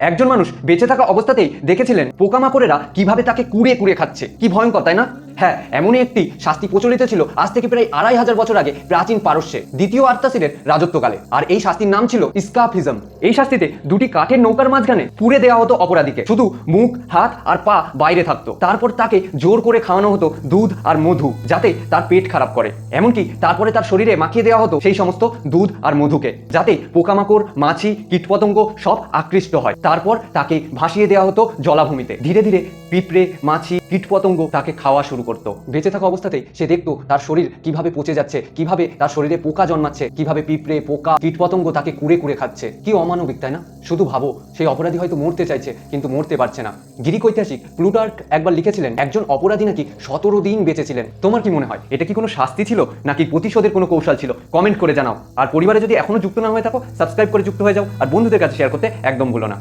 একজন মানুষ বেঁচে থাকা অবস্থাতেই দেখেছিলেন পোকামাকড়েরা কীভাবে তাকে কুড়ে কুড়ে খাচ্ছে। কি ভয়ঙ্কর, তাই না? হ্যাঁ এমনই একটি শাস্তি প্রচলিত ছিল আজ থেকে প্রায় আড়াই হাজার বছর আগে প্রাচীন পারস্যে, দ্বিতীয় আর্তাসিরের রাজত্বকালে। আর এই শাস্তির নাম ছিল ইস্কাফিজম। এই শাস্তিতে দুটি কাঠের নৌকার মাঝখানে পুড়ে দেওয়া হতো অপরাধীকে। শুধু মুখ, হাত আর পা বাইরে থাকতো। তারপর তাকে জোর করে খাওয়ানো হতো দুধ আর মধু, যাতে তার পেট খারাপ করে। এমনকি তারপরে তার শরীরে মাখিয়ে দেওয়া হতো সেই সমস্ত দুধ আর মধুকে, যাতে পোকামাকড়, মাছি, কীটপতঙ্গ সব আকৃষ্ট হয়। তারপর তাকে ভাসিয়ে দেওয়া হতো জলাভূমিতে। ধীরে ধীরে পিঁপড়ে, মাছি, কীটপতঙ্গ তাকে খাওয়া শুরু করতো। বেঁচে থাকা অবস্থাতেই সে দেখতো তার শরীর কীভাবে পচে যাচ্ছে, কীভাবে তার শরীরে পোকা জন্মাচ্ছে, কীভাবে পিঁপড়ে, পোকা, কীটপতঙ্গ তাকে কুড়ে কুড়ে খাচ্ছে। কি অমানবিক, তাই না? শুধু ভাবো, সেই অপরাধী হয়তো মরতে চাইছে, কিন্তু মরতে পারছে না। গ্রিক ঐতিহাসিক প্লুটার্ক একবার লিখেছিলেন, একজন অপরাধী নাকি সতেরো দিন বেঁচেছিলেন? তোমার কি মনে হয়? এটা কি কোনো শাস্তি ছিল, নাকি প্রতিশোধের কোনো কৌশল ছিল? কমেন্ট করে জানাও। আর পরিবারে যদি এখনও যুক্ত না হয়ে থাকো, সাবস্ক্রাইব করে যুক্ত হয়ে যাও। আর বন্ধুদের কাছে শেয়ার করতে একদম ভুলো না।